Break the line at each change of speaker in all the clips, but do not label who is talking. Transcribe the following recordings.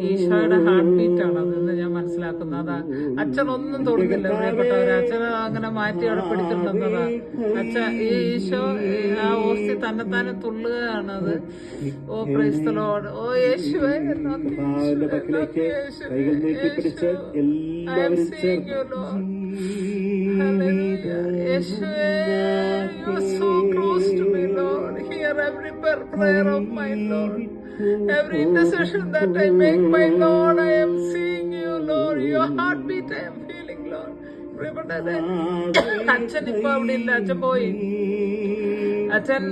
ഈശോയുടെ heart beat ആണ് അതെന്ന് ഞാൻ മനസ്സിലാക്കുന്നത് അതാ അച്ഛൻ ഒന്നും തൊടുന്നില്ല പ്രിയപ്പെട്ടവരെ. അച്ഛൻ അങ്ങനെ മാറ്റി അവിടെ പിടിച്ചിട്ടുണ്ടെന്നതാ അച്ഛൻ ഈ ഈശോ ആ ഓസ്തി തന്നെ തുള്ളുകയാണ് അത് ഓ ക്രൈസ്തലോട് ഓ യേശുവേ യേശുവേ hear every prayer of my Lord every intercession that I make my Lord I am seeing you Lord your heartbeat I am feeling Lord പ്രിയപ്പെട്ടവരെ, അച്ഛൻ ഇപ്പൊ അവിടെ ഇല്ല അച്ഛൻ പോയി അച്ഛൻ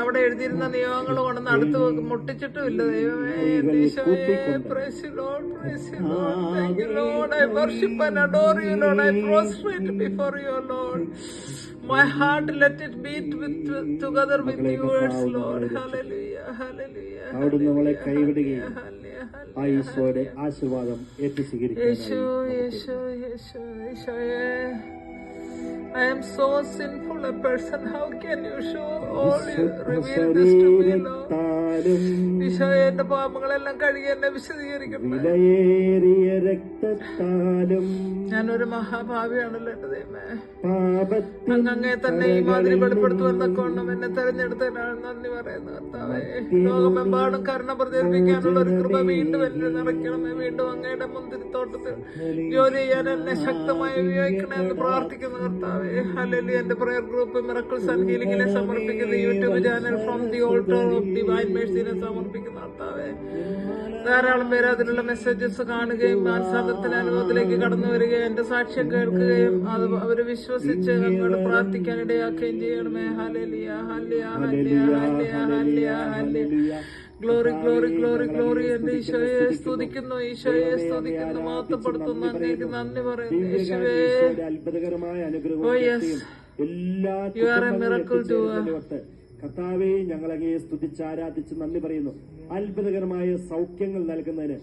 അവിടെ എഴുതിയിരുന്ന നിയമങ്ങൾ കൊണ്ടൊന്ന് അടുത്ത് വെക്ക് മുട്ടിച്ചിട്ടും ഇല്ല ദൈവമേ you Lord I my heart let it beat with together with yours Lord hallelujah hallelujah
അവിടുന്ന് നമ്മളെ കൈവിടുകയും ആ ഈശോയുടെ ആശീർവാദം ഏറ്റു സ്വീകരിക്കും
I am so sinful a person. How can you show all you reveal this to me, Lord? ഈശോയെ എന്റെ പാപങ്ങളെല്ലാം കഴുകി എന്നെ വിശദീകരിക്കണം
വിലയേറിയ രക്തത്താലും
ഞാനൊരു മഹാഭാവിയാണല്ലോ എന്റെ ദൈവമേ. അങ്ങ് തന്നെ ഈ മാതിരി വെളിപ്പെടുത്തുമെന്നൊക്കെ കൊണ്ടും എന്നെ തെരഞ്ഞെടുത്തതിനാണ് നന്ദി പറയുന്നത് കർത്താവേ. ലോകമെമ്പാടും കരുണ പ്രചരിപ്പിക്കാനുള്ള ഒരു കൃപ വീണ്ടും എന്നെ നിറയ്ക്കണമേ. വീണ്ടും അങ്ങയുടെ മുന്തിരിത്തോട്ടത്തിൽ ജോലി ചെയ്യാൻ എന്നെ ശക്തമായി ഉപയോഗിക്കണമെന്ന് പ്രാർത്ഥിക്കുന്നു കർത്താവേ. അല്ലെങ്കിൽ എന്റെ പ്രയർ ഗ്രൂപ്പ് മിറക്കിൾസ് ആൻഡ് ഹീലിംഗിനെ സമർപ്പിക്കുന്ന YouTube channel from the altar of divine മേഴ്സിനെ സമർപ്പിക്കുന്ന കർത്താവേ ധാരാളം പേര് അതിലുള്ള മെസ്സേജസ് കാണുകയും മാനസാന്തരത്തിന് അനുഭവത്തിലേക്ക് കടന്നു വരികയും എന്റെ സാക്ഷ്യം കേൾക്കുകയും അത് അവർ വിശ്വസിച്ച് അങ്ങോട്ട് പ്രാർത്ഥിക്കാൻ ഇടയാക്കുകയും ചെയ്യണമേ. Hallelujah hallelujah hallelujah hallelujah hallelujah. Glory glory glory glory എന്റെ ഈശോയെ സ്തുതിക്കുന്നു ഈശോയെ സ്തുതിക്കുന്നു മഹത്വപ്പെടുത്തുന്നു അങ്ങേക്ക് നന്ദി പറയുന്നു. യേശുവേ
അത്ഭുതകരമായ അനുഗ്രഹവും
Oh,
എല്ലാ കർത്താവെ ഞങ്ങൾ അങ്ങയെ സ്തുതിച്ച് ആരാധിച്ച് നന്ദി പറയുന്നു. അത്ഭുതകരമായ സൗഖ്യങ്ങൾ നൽകുന്നതിന്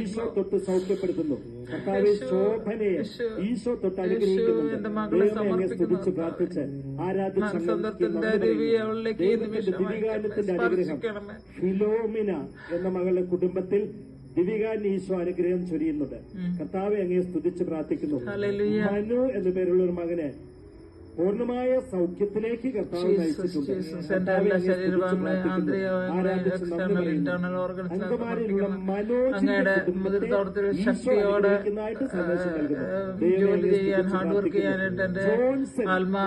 ഈശോ തൊട്ട് സൗഖ്യപ്പെടുത്തുന്നു. കർത്താവെ ശോഭനയെ ഈശോ തൊട്ട് അനുഗ്രഹിക്കുന്നുണ്ട്. സ്തുതിച്ച് പ്രാർത്ഥിച്ച് ആരാധിച്ച് ദിവികാലത്തിന്റെ അനുഗ്രഹം. ഫിലോമിന എന്ന മകളുടെ കുടുംബത്തിൽ ദിവികാൻ ഈശോ അനുഗ്രഹം ചൊരിയുന്നുണ്ട്. കർത്താവെ അങ്ങയെ സ്തുതിച്ച് പ്രാർത്ഥിക്കുന്നു. മനു എന്നു പേരുള്ള ഒരു മകനെ പൂർണമായ സൗഖ്യത്തിലേക്ക് കർത്താവ് അംഗമാരിലുള്ള
ജോലി ചെയ്യാൻ ഹാർഡ് വർക്ക് ചെയ്യാനായിട്ട് എന്റെ ആത്മാ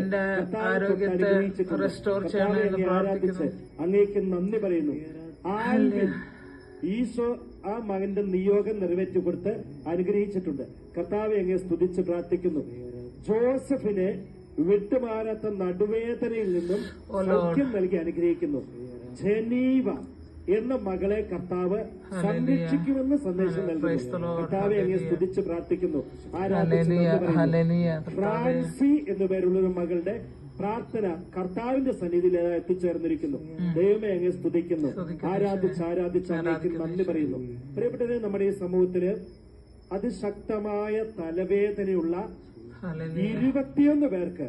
എന്റെ ആരോഗ്യത്തെ റെസ്റ്റോർ ചെയ്യണമെന്ന് പ്രാർത്ഥിക്കുന്നു.
അങ്ങേക്ക് നന്ദി പറയുന്നു. ആൽവിൻ ഈശോ ആ മകന്റെ നിയോഗം നിറവേറ്റി കൊടുത്ത് അനുഗ്രഹിച്ചിട്ടുണ്ട്. കർത്താവെ അങ്ങേ സ്തുതിച്ച് പ്രാർത്ഥിക്കുന്നു. ജോസഫിനെ വിട്ടുമാറാത്ത നടുവേദനയിൽ നിന്നും സൗഖ്യം നൽകി അനുഗ്രഹിക്കുന്നു. ജനീവ എന്ന മകളെ കർത്താവ് സംരക്ഷിക്കുമെന്ന് സന്ദേശം നൽകുന്നു. കർത്താവെ അങ്ങനെ സ്തുതിച്ച് പ്രാർത്ഥിക്കുന്നു. ഫ്രാൻസി എന്നുപേരുള്ള ഒരു മകളുടെ പ്രാർത്ഥന കർത്താവിന്റെ സന്നിധിയിൽ എത്തിച്ചേർന്നിരിക്കുന്നു. ദൈവമേ അങ്ങ് സ്തുതിക്കുന്നു. ആരാധിച്ച് ആരാധിച്ച് അങ്ങേക്ക് നന്ദി പറയുന്നു. പ്രിയപ്പെട്ടവരെ നമ്മുടെ ഈ സമൂഹത്തിൽ അതിശക്തമായ തലവേദനയുള്ള ഇരുപത്തിയൊന്ന് പേർക്ക്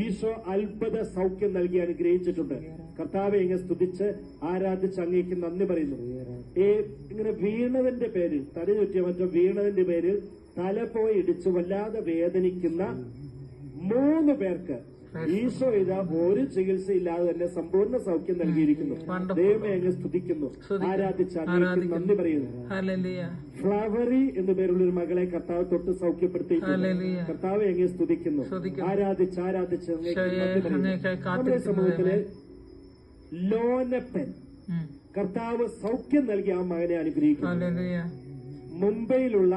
ഈശോ അത്ഭുത സൗഖ്യം നൽകി അനുഗ്രഹിച്ചിട്ടുണ്ട്. കർത്താവെ ഇങ്ങനെ സ്തുതിച്ച് ആരാധിച്ച് അങ്ങേക്ക് നന്ദി പറയുന്നു. ഈ ഇങ്ങനെ വീണതിന്റെ പേരിൽ തല ചുറ്റിയ മറ്റോ വീണതിന്റെ പേരിൽ തല പോയി ഇടിച്ച് വല്ലാതെ വേദനിക്കുന്ന മൂന്ന് പേർക്ക് ഈശോ ഇതാ ഒരു ചികിത്സയില്ലാതെ തന്നെ സമ്പൂർണ സൗഖ്യം നൽകിയിരിക്കുന്നു. ദൈവമേ അങ്ങ് സ്തുതിക്കുന്നു ആരാധിച്ച നന്ദി പറയുന്നു. ഫ്ലവറി എന്നു പേരുള്ള ഒരു മകളെ കർത്താവ് തൊട്ട്
സൗഖ്യപ്പെടുത്തി
കർത്താവ് എങ്ങനെ സ്തുതിക്കുന്നു. ആരാധിച്ച് ആരാധിച്ച് നമ്മുടെ സമൂഹത്തിൽ ലോനപ്പൻ. കർത്താവ് സൗഖ്യം നൽകി ആ മകനെ അനുഗ്രഹിക്കുന്നു. മുംബൈയിലുള്ള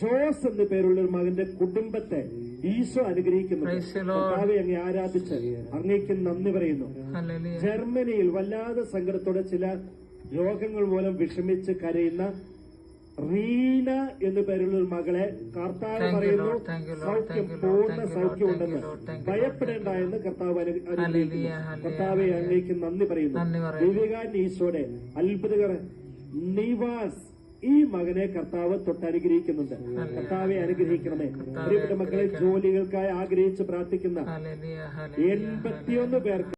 ജോസ് എന്ന പേരുള്ള ഒരു മകന്റെ കുടുംബത്തെ ഈശോ അനുഗ്രഹിക്കുന്നു. അങ്ങ് ആരാധിച്ച് അങ്ങേക്ക് നന്ദി പറയുന്നു. ജർമ്മനിയിൽ വല്ലാതെ സങ്കടത്തോടെ ചില രോഗങ്ങൾ മൂലം വിഷമിച്ച് കരയുന്ന റീന എന്നു പേരുള്ള ഒരു മകളെ കർത്താവ് പറയുന്നു. സൗഖ്യം
പൂർണ സൗഖ്യം Lord.
ഭയപ്പെടേണ്ട എന്ന് കർത്താവ് കർത്താവെ അങ്ങേക്ക് നന്ദി പറയുന്നു.
നന്ദി
ഈശോടെ അത്ഭുതകര നിവാസ് ഈ മകനെ കർത്താവ് തൊട്ടനുഗ്രഹിക്കുന്നുണ്ട്. കർത്താവെ അനുഗ്രഹിക്കണമേ. പ്രിയപ്പെട്ട മക്കളെ ജോലികൾക്കായി ആഗ്രഹിച്ച് പ്രാർത്ഥിക്കുന്ന എൺപത്തിയൊന്ന് പേർക്ക്